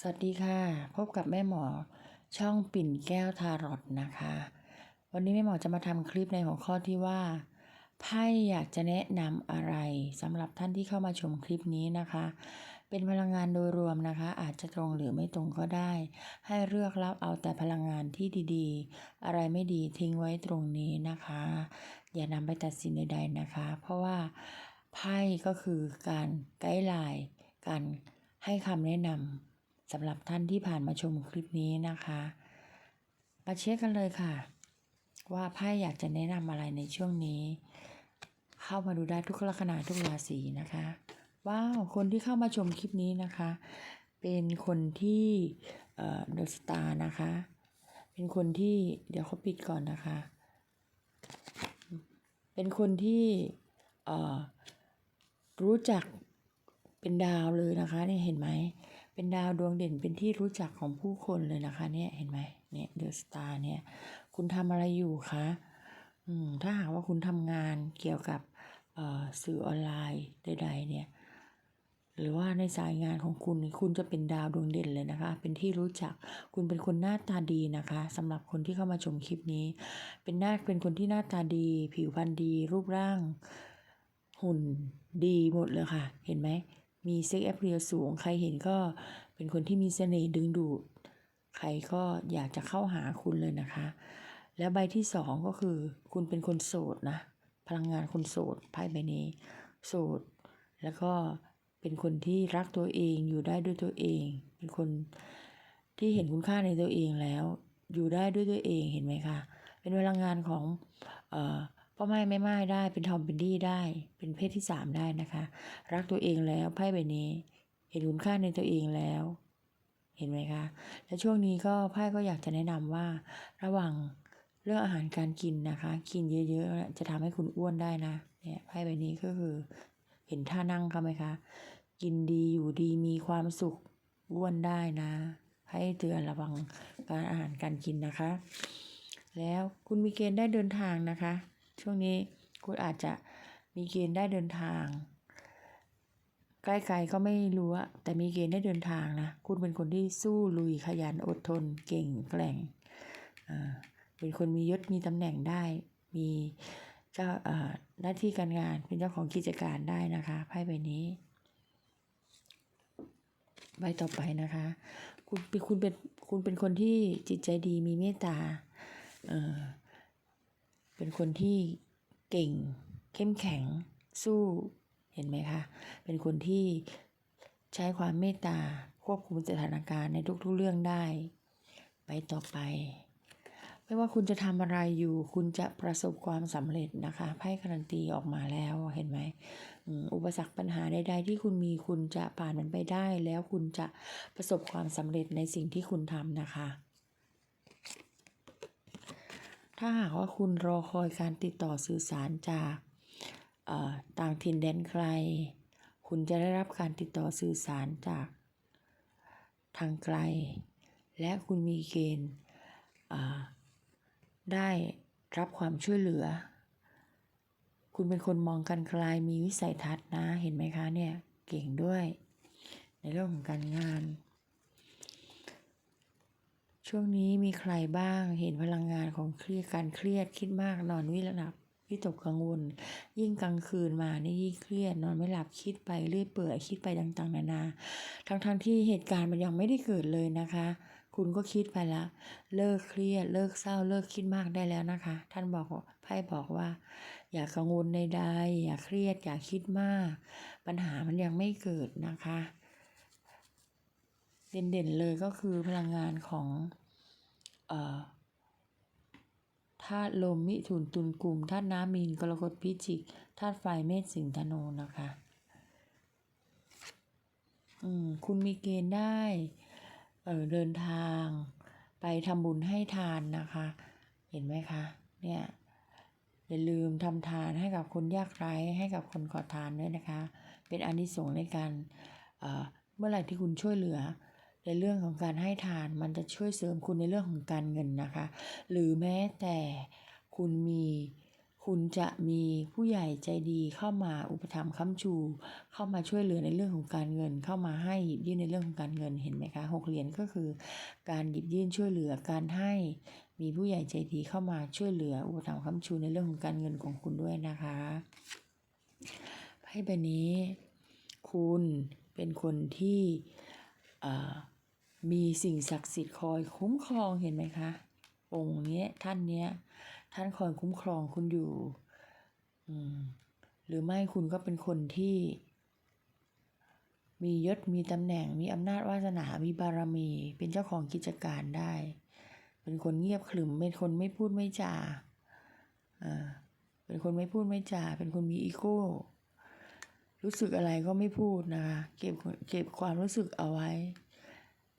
สวัสดีค่ะ พบกับแม่หมอช่องปิ่นแก้วทารอตนะคะ วันนี้แม่หมอจะมาทำคลิปในหัวข้อที่ว่าไพ่อยากจะแนะนำอะไรสำหรับท่านที่เข้ามาชมคลิปนี้นะคะ เป็นพลังงานโดยรวมนะคะ อาจจะตรงหรือไม่ตรงก็ได้ ให้เลือกรับเอาแต่พลังงานที่ดีๆ อะไรไม่ดีทิ้งไว้ตรงนี้นะคะ อย่านำไปตัดสินใดๆนะคะ เพราะว่าไพ่ก็คือการไกด์ไลน์การให้คำแนะนำ สำหรับท่านที่ผ่านมาชมคลิปนี้นะคะ มาเช็คกันเลยค่ะ ว่าไพ่อยากจะแนะนำอะไรในช่วงนี้ เข้ามาดูได้ทุกลัคนาทุกราศีนะคะว้าวคนที่เข้ามาชมคลิปนี้นะคะ เป็นคนที่เดอะสตาร์นะคะ เป็นคนที่เดี๋ยวเขาปิดก่อนนะคะ เป็นคนที่เอ่อรู้จักเป็นดาวเลยนะคะนี่เห็นไหม เป็นดาวดวงเด่นเป็นที่รู้จักของผู้คนเลยนะคะ เนี่ยเห็นไหมเนี่ยเดอะสตาร์เนี่ย คุณทำอะไรอยู่คะอืมถ้าหากว่าคุณทำงานเกี่ยวกับสื่อออนไลน์ใดๆเนี่ย หรือว่าในสายงานของคุณคุณจะเป็นดาวดวงเด่นเลยนะคะ เป็นที่รู้จักคุณเป็นคนหน้าตาดีนะคะสำหรับคนที่เข้ามาชมคลิปนี้ เป็นหน้าเป็นคนที่หน้าตาดี ผิวพรรณดี รูปร่างหุ่นดีหมดเลยค่ะ เห็นไหม มีเซ็กแอปเรียสูง ใครเห็นก็เป็นคนที่มีเสน่ห์ดึงดูด ใครก็อยากจะเข้าหาคุณเลยนะคะ แล้วใบที่สองก็คือ คุณเป็นคนโสดนะ พลังงานคนโสดไพ่ใบนี้ โสด แล้วก็เป็นคนที่รักตัวเองอยู่ได้ด้วยตัวเอง เป็นคนที่เห็นคุณค่าในตัวเองแล้ว อยู่ได้ด้วยตัวเองเห็นไหมคะ เป็นพลังงานของเอ่อ พ่อไม้แม่ไม้ได้เป็นทอมเป็นดี้ได้ เป็นเพศที่สามได้นะคะ รักตัวเองแล้วไพ่ใบนี้ เห็นคุณค่าในตัวเองแล้ว เห็นไหมคะ และช่วงนี้ก็ไพ่ก็อยากจะแนะนำว่า ระว่างเรื่องอาหารการกินนะคะ กินเยอะๆจะทำให้คุณอ้วนได้นะเนี่ยไพ่ใบนี้ก็คือ เห็นท่านั่งเขาไหมคะ กินดีอยู่ดีมีความสุขอ้วนได้นะให้เตือนระวังการอาหารการกินนะคะ แล้วคุณมีเกณฑ์ได้เดินทางนะคะ ช่วงนี้คุณอาจจะมีเกณฑ์ได้เดินทาง ใกล้ๆก็ไม่รู้อะแต่มีเกณฑ์ได้เดินทางนะ คุณเป็นคนที่สู้ลุยขยันอดทน เก่งแกร่งอ่าเป็นคนมียศมีตำแหน่งได้ มีเจ้าอ่อหน้าที่การงานเป็นเจ้าของกิจการได้นะคะไพ่ใบนี้ใบต่อไปนะคะ คุณเป็นคุณเป็นคุณเป็นคนที่จิตใจดีมีเมตตาเอ่อ เป็นคนที่เก่ง เข้มแข็ง สู้เห็นไหมคะ เป็นคนที่ใช้ความเมตตาควบคุมสถานการณ์ในทุกๆเรื่องได้ ไปต่อไป ไม่ว่าคุณจะทำอะไรอยู่ คุณจะประสบความสำเร็จนะคะไพ่การันตีออกมาแล้วเห็นไหมอุปสรรคปัญหาใดๆที่คุณมีคุณจะผ่านมันไปได้ แล้วคุณจะประสบความสำเร็จในสิ่งที่คุณทำนะคะ ถ้าหากว่าคุณรอคอยการติดต่อสื่อสารจากต่างถิ่นแดนไกล คุณจะได้รับการติดต่อสื่อสารจากทางไกล และคุณมีเกณฑ์ได้รับความช่วยเหลือ คุณเป็นคนมองกันไกลมีวิสัยทัศน์นะ เห็นไหมคะเนี่ย เก่งด้วย ในเรื่องของการงาน ช่วงนี้มีใครบ้างเห็นพลังงานของเครียดการเครียดคิดมากนอนไม่หลับวิตกกังวล ยิ่งกลางคืนมานี่ยิ่งเครียดนอนไม่หลับคิดไปเรื่อยเปื่อยคิดไปต่างๆ นานา ทั้งๆทที่เหตุการณ์มันยังไม่ได้เกิดเลยนะคะ คุณก็คิดไปละ เลิกเครียด เลิกเศร้าเลิกคิดมากได้แล้วนะคะ ท่านบอกไพ่บอกว่า อย่ากังวลใดๆอย่าเครียดอย่าคิดมาก ปัญหามันยังไม่เกิดนะคะ เด่นๆเลยก็คือพลังงานของธาตุลมมิถุนตุลกลุ่มธาตุน้ำมีนกรกฎพิจิกธาตุไฟเมษสิงห์ธนูนะคะอืมคุณมีเกณฑ์ได้เออเดินทางไปทำบุญให้ทานนะคะ เห็นไหมคะเนี่ยอย่าลืมทำทานให้กับคนยากไร้ให้กับคนขอทานด้วยนะคะ เป็นอานิสงส์ในการเอ่อเมื่อไหร่ที่คุณช่วยเหลือ ในเรื่องของการให้ทานมันจะช่วยเสริมคุณในเรื่องของการเงินนะคะ หรือแม้แต่คุณมีคุณจะมีผู้ใหญ่ใจดีเข้ามาอุปถัมภ์ค้ำชู เข้ามาช่วยเหลือในเรื่องของการเงิน เข้ามาให้หยิบยื่นในเรื่องของการเงินเห็นไหมคะหกเหรียญก็คือ การหยิบยื่นช่วยเหลือการให้มีผู้ใหญ่ใจดีเข้ามาช่วยเหลืออุปถัมภ์ค้ำชูในเรื่องของการเงินของคุณด้วยนะคะไพ่ใบนี้ คุณเป็นคนที่อ่อ มีสิ่งศักดิ์สิทธิ์คอยคุ้มครองเห็นไหมคะ องค์นี้ท่านเนี้ย ท่านคอยคุ้มครองคุณอยู่ อืม หรือไม่คุณก็เป็นคนที่ มียศมีตำแหน่งมีอำนาจวาสนา มีบารมี เป็นเจ้าของกิจการได้ เป็นคนเงียบขรึมเป็นคนไม่พูดไม่จาอ่าเป็นคนไม่พูดไม่จาเป็นคนมีอีโก้รู้สึกอะไรก็ไม่พูดนะคะ เก็บเก็บความรู้สึกเอาไว้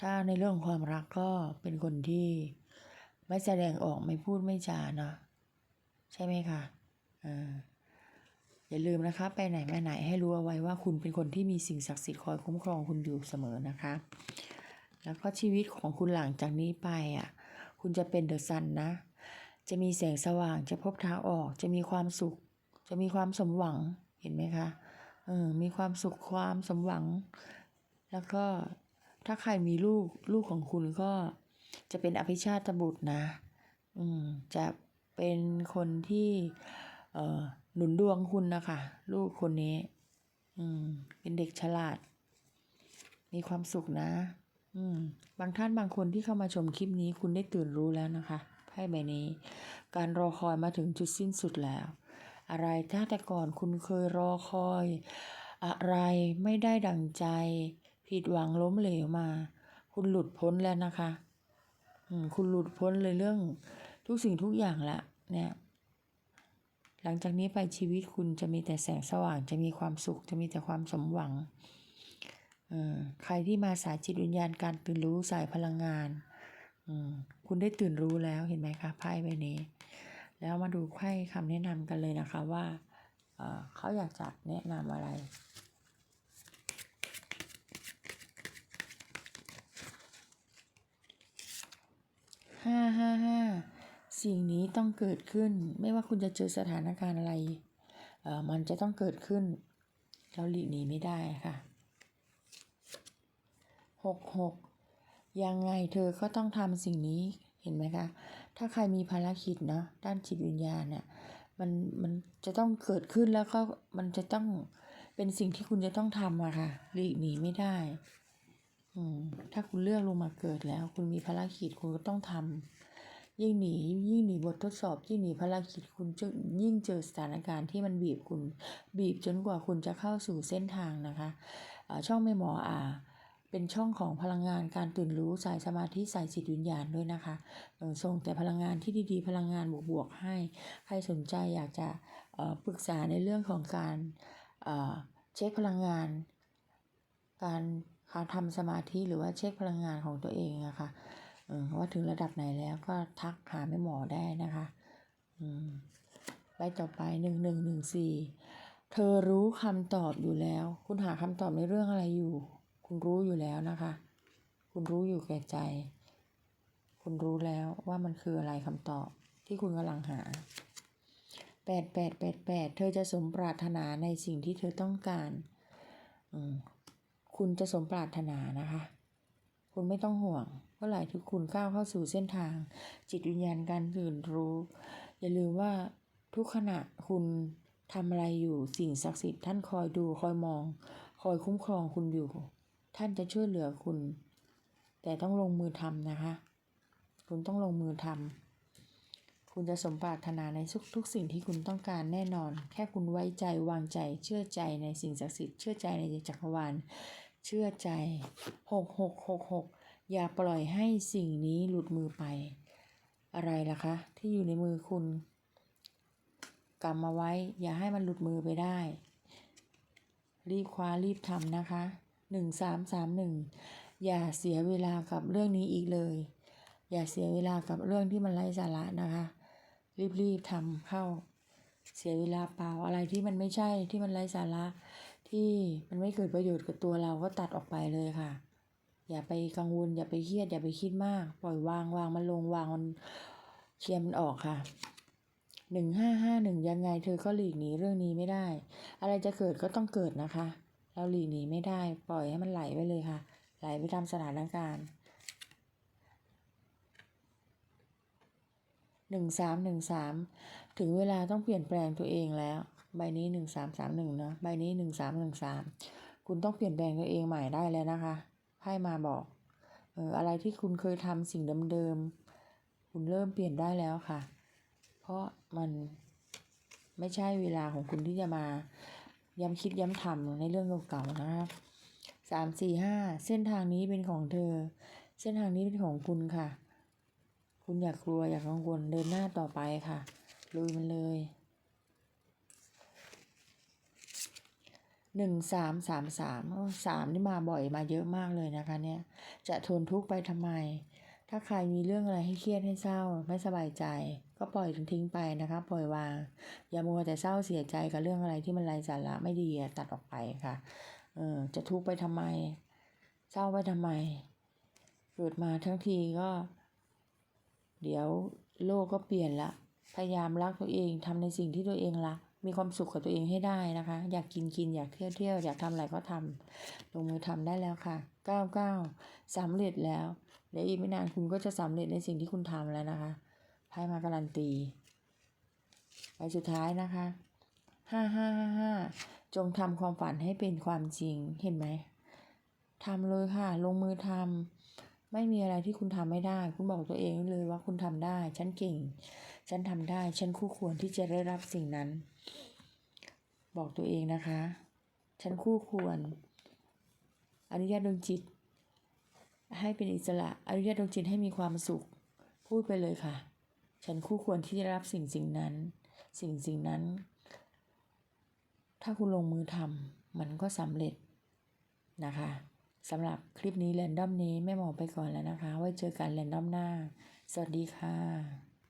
ถ้าในเรื่องความรักก็เป็นคนที่ไม่แสดงออกไม่พูดไม่จาเนาะใช่ไหมคะอ่าอย่าลืมนะคะ ไปไหนมาไหนให้รู้เอาไว้ว่าคุณเป็นคนที่มีสิ่งศักดิ์สิทธิ์คอยคุ้มครองคุณอยู่เสมอนะคะ แล้วก็ชีวิตของคุณหลังจากนี้ไปอะ คุณจะเป็นเดอะซันนะ จะมีแสงสว่างจะพบทางออก จะมีความสุข จะมีความสมหวังเห็นไหมคะเออมีความสุขความสมหวัง แล้วก็ ถ้าใครมีลูกลูกของคุณก็จะเป็นอภิชาตบุตรนะ อืม จะเป็นคนที่ เอ่อ หนุนดวงคุณนะคะ ลูกคนนี้ อืม เป็นเด็กฉลาด มีความสุขนะ อืม บางท่านบางคนที่เข้ามาชมคลิปนี้คุณได้ตื่นรู้แล้วนะคะไพ่ใบนี้ การรอคอยมาถึงจุดสิ้นสุดแล้ว อะไรถ้าแต่ก่อนคุณเคยรอคอย อะไรไม่ได้ดังใจ ผิดหวังล้มเหลวมา คุณหลุดพ้นแล้วนะคะคุณหลุดพ้นเลยเรื่องทุกสิ่งทุกอย่างละเนี่ยหลังจากนี้ไปชีวิตคุณจะมีแต่แสงสว่าง จะมีความสุข จะมีแต่ความสมหวังใครที่มาสายจิตวิญญาณการตื่นรู้สายพลังงานคุณได้ตื่นรู้แล้วเห็นไหมคะไพ่ใบนี้ แล้วมาดูไพ่คำแนะนำกันเลยนะคะว่าเอ่อเขาอยากจะแนะนำอะไร ห้าห้าห้าสิ่งนี้ต้องเกิดขึ้น ไม่ว่าคุณจะเจอสถานการณ์อะไร เออมันจะต้องเกิดขึ้น เราหลีกหนีไม่ได้ค่ะหกหกยังไงเธอก็ต้องทำสิ่งนี้เห็นไหมคะ ถ้าใครมีภารกิจเนาะด้านจิตวิญญาณเนี่ยมันมันจะต้องเกิดขึ้นแล้วก็มันจะต้องเป็นสิ่งที่คุณจะต้องทำอะค่ะหลีกหนีไม่ได้ ถ้าคุณเลือกลงมาเกิดแล้ว คุณมีภารกิจคุณก็ต้องทำยิ่งหนียิ่งหนีบททดสอบ ยิ่งหนีภารกิจคุณจะยิ่งเจอสถานการณ์ที่มันบีบคุณ บีบจนกว่าคุณจะเข้าสู่เส้นทางนะคะช่องแม่หมออ่าเป็นช่องของพลังงานการตื่นรู้สายสมาธิสายจิตวิญญาณด้วยนะคะส่งแต่พลังงานที่ดีๆ พลังงานบวกๆให้ ใครสนใจอยากจะปรึกษาในเรื่องของการเช็คพลังงาน การ ทำสมาธิหรือว่าเช็คพลังงานของตัวเองอะค่ะเออว่าถึงระดับไหนแล้วก็ทักหาแม่หมอได้นะคะอืมใบต่อไปหนึ่งหนึ่งหนึ่งสี่เธอรู้คำตอบอยู่แล้ว คุณหาคำตอบในเรื่องอะไรอยู่ คุณรู้อยู่แล้วนะคะ คุณรู้อยู่แก่ใจ คุณรู้แล้วว่ามันคืออะไรคำตอบที่คุณกำลังหาแปดแปดแปดแปดเธอจะสมปรารถนาในสิ่งที่เธอต้องการอืม คุณจะสมปรารถนานะคะ คุณไม่ต้องห่วงเมื่อไหร่ที่คุณก้าวเข้าสู่เส้นทาง จิตวิญญาณการตื่นรู้ อย่าลืมว่าทุกขณะคุณทำอะไรอยู่สิ่งศักดิ์สิทธิ์ท่านคอยดูคอยมอง คอยคุ้มครองคุณอยู่ ท่านจะช่วยเหลือคุณ แต่ต้องลงมือทำนะคะ คุณต้องลงมือทำคุณจะสมปรารถนาในทุกทุกสิ่งที่คุณต้องการแน่นอน แค่คุณไว้ใจวางใจ เชื่อใจในสิ่งศักดิ์สิทธิ์เชื่อใจในจักรวาล เชื่อใจหกหกหกหกอย่าปล่อยให้สิ่งนี้หลุดมือไป อะไรล่ะคะ ที่อยู่ในมือคุณกำมาไว้ อย่าให้มันหลุดมือไปได้ รีบคว้ารีบทำนะคะหนึ่งสามสามหนึ่งอย่าเสียเวลากับเรื่องนี้อีกเลย อย่าเสียเวลากับเรื่องที่มันไร้สาระนะคะ รีบๆทำเข้า เสียเวลาเปล่าอะไรที่มันไม่ใช่ที่มันไร้สาระ ที่มันไม่เกิดประโยชน์กับตัวเราก็ตัดออกไปเลยค่ะ อย่าไปกังวลอย่าไปเครียดอย่าไปคิดมาก ปล่อยวางวางมันลงวางมันเคลียร์มันออกค่ะหนึ่งห้าห้าหนึ่งยังไงเธอก็หลีกหนีเรื่องนี้ไม่ได้ อะไรจะเกิดก็ต้องเกิดนะคะ เราหลีกหนีไม่ได้ ปล่อยให้มันไหลไปเลยค่ะ ไหลไปตามสถานการณ์หนึ่งสามหนึ่งสามถึงเวลาต้องเปลี่ยนแปลงตัวเองแล้ว ใบนี้หนึ่งสามสามหนึ่งเนาะใบนี้หนึ่งสามหนึ่งสามคุณต้องเปลี่ยนแปลงตัวเองใหม่ได้แล้วนะคะไพ่มาบอกเอออะไรที่คุณเคยทำสิ่งเดิมๆคุณเริ่มเปลี่ยนได้แล้วค่ะ เพราะมันไม่ใช่เวลาของคุณที่จะมา ย้ำคิดย้ำทำในเรื่องเก่าๆนะครับสามสี่ห้าเส้นทางนี้เป็นของเธอ เส้นทางนี้เป็นของคุณค่ะ คุณอยากกลัวอยากกังวลเดินหน้าต่อไปค่ะลุยมันเลย หนึ่งสามสามสามสามนี่มาบ่อยมาเยอะมากเลยนะคะเนี่ย จะทนทุกข์ไปทำไม ถ้าใครมีเรื่องอะไรให้เครียดให้เศร้า ไม่สบายใจ ก็ปล่อยทิ้งไปนะคะ ปล่อยวาง อย่ามัวแต่เศร้าเสียใจกับเรื่องอะไรที่มันไร้สาระไม่ดีตัดออกไปค่ะ เออจะทุกข์ไปทำไม เศร้าไปทำไม เกิดมาทั้งทีก็ เดี๋ยวโลกก็เปลี่ยนละ พยายามรักตัวเองทำในสิ่งที่ตัวเองรัก มีความสุขกับตัวเองให้ได้นะคะ อยากกินกินอยากเที่ยวเที่ยวอยากทำอะไรก็ทำลงมือทำได้แล้วค่ะเก้าเก้าสำเร็จแล้วเดี๋ยวอีกไม่นานคุณก็จะสำเร็จในสิ่งที่คุณทำแล้วนะคะไพ่มาการันตีใบสุดท้ายนะคะห้าห้าห้าห้าจงทำความฝันให้เป็นความจริงเห็นไหมทำเลยค่ะ ลงมือทำไม่มีอะไรที่คุณทำไม่ได้ คุณบอกตัวเองเลยว่าคุณทำได้ ฉันเก่ง ฉันทำได้ ฉันคู่ควรที่จะได้รับสิ่งนั้น บอกตัวเองนะคะ ฉันคู่ควร อนุญาตดวงจิต ให้เป็นอิสระ อนุญาตดวงจิตให้มีความสุข พูดไปเลยค่ะ ฉันคู่ควรที่จะรับสิ่งสิ่งนั้น สิ่งสิ่งนั้น ถ้าคุณลงมือทำมันก็สำเร็จนะคะสำหรับคลิปนี้แรนดอมนี้แม่หมอไปก่อนแล้วนะคะ ไว้เจอกันแรนดอมหน้า สวัสดีค่ะ